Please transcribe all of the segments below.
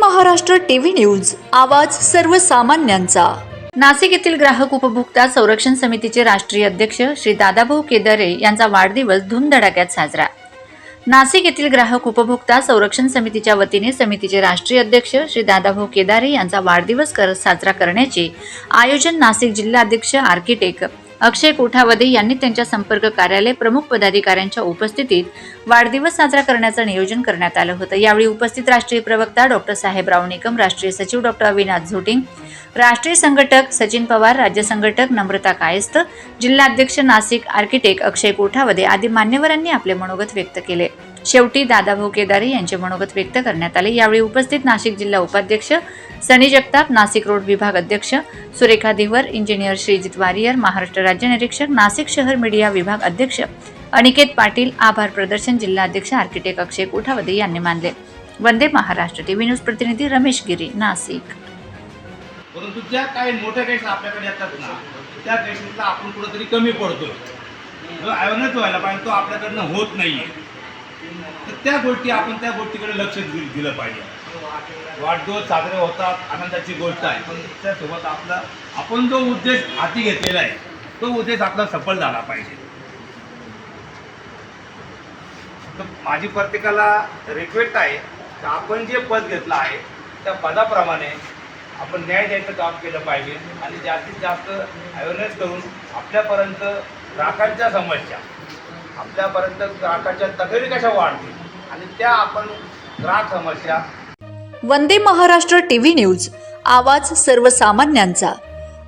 Maharashtra TV news आवाज सर्वसामान्यांचा. नाशिक येथील ग्राहक उपभोक्ता संरक्षण समितीचे राष्ट्रीय अध्यक्ष श्री दादाभाऊ केदारे यांचा वाढदिवस धूमधडाक्यात साजरा. नाशिक येथील ग्राहक उपभोक्ता संरक्षण समितीच्या वतीने समितीचे राष्ट्रीय अध्यक्ष श्री दादाभाऊ केदारे यांचा वाढदिवस कर साजरा करण्याचे आयोजन नाशिक जिल्हाध्यक्ष आर्किटेक्ट अक्षय कोठावदे यांनी त्यांच्या संपर्क कार्यालय प्रमुख पदाधिकाऱ्यांच्या उपस्थितीत वाढदिवस साजरा करण्याचं नियोजन करण्यात आलं होतं. यावेळी उपस्थित राष्ट्रीय प्रवक्ता डॉक्टर साहेबराव निकम राष्ट्रीय सचिव डॉक्टर अविनाथ झोटिंग राष्ट्रीय संघटक सचिन पवार राज्य संघटक नम्रता कायस्थ जिल्हाध्यक्ष नाशिक आर्किटेक्ट अक्षय कोठावदे आदी मान्यवरांनी आपले मनोगत व्यक्त केले. शेवटी दादाभाऊ केदारे यांचे मनोगत व्यक्त करण्यात आले. यावेळी उपस्थित नाशिक जिल्हा उपाध्यक्ष सनी जगताप नाशिक रोड विभाग अध्यक्ष सुरेखा देवर इंजिनियर श्रीजित वारियर महाराष्ट्र राज्य निरीक्षक नाशिक शहर मीडिया विभाग अध्यक्ष अनिकेत पाटील आभार प्रदर्शन जिल्हाध्यक्ष आर्किटेक्ट अक्षय कोठावदे यांनी मानले. वंदे महाराष्ट्र टीव्ही न्यूज प्रतिनिधी रमेश गिरी नाशिक. परंतु ज्या काही मोठ्या केस आपल्याकडे येतात ना त्या केसेसला आपण कुठंतरी कमी पडतो जो अवेअरनेस व्हायला पाहिजे तो आपल्याकडनं होत नाहीये. तर त्या गोष्टी आपण त्या गोष्टीकडे लक्ष दिलं पाहिजे. वाढदिवस साजरे होतात आनंदाची गोष्ट आहे. पण त्यासोबत आपला आपण जो उद्देश हाती घेतलेला आहे तो उद्देश आपला सफल झाला पाहिजे. तर माझी प्रत्येकाला रिक्वेस्ट आहे की आपण जे पद घेतलं आहे त्या पदाप्रमाणे आपण न्याय द्यायचं काम केलं पाहिजे आणि जास्तीत जास्त अवेअरनेस करून आपल्यापर्यंत ग्राहकांच्या समस्या आपल्यापर्यंत ग्राहकाच्या तक्रारी कशा वाढतील? आणि त्या आपण ग्राहक समस्या वंदे महाराष्ट्र टीव्ही न्यूज आवाज सर्वसामान्यांचा.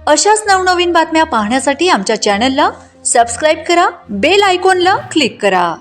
अशाच नवनवीन बातम्या पाहण्यासाठी आमच्या चॅनलला सबस्क्राईब करा बेल आयकॉनला क्लिक करा.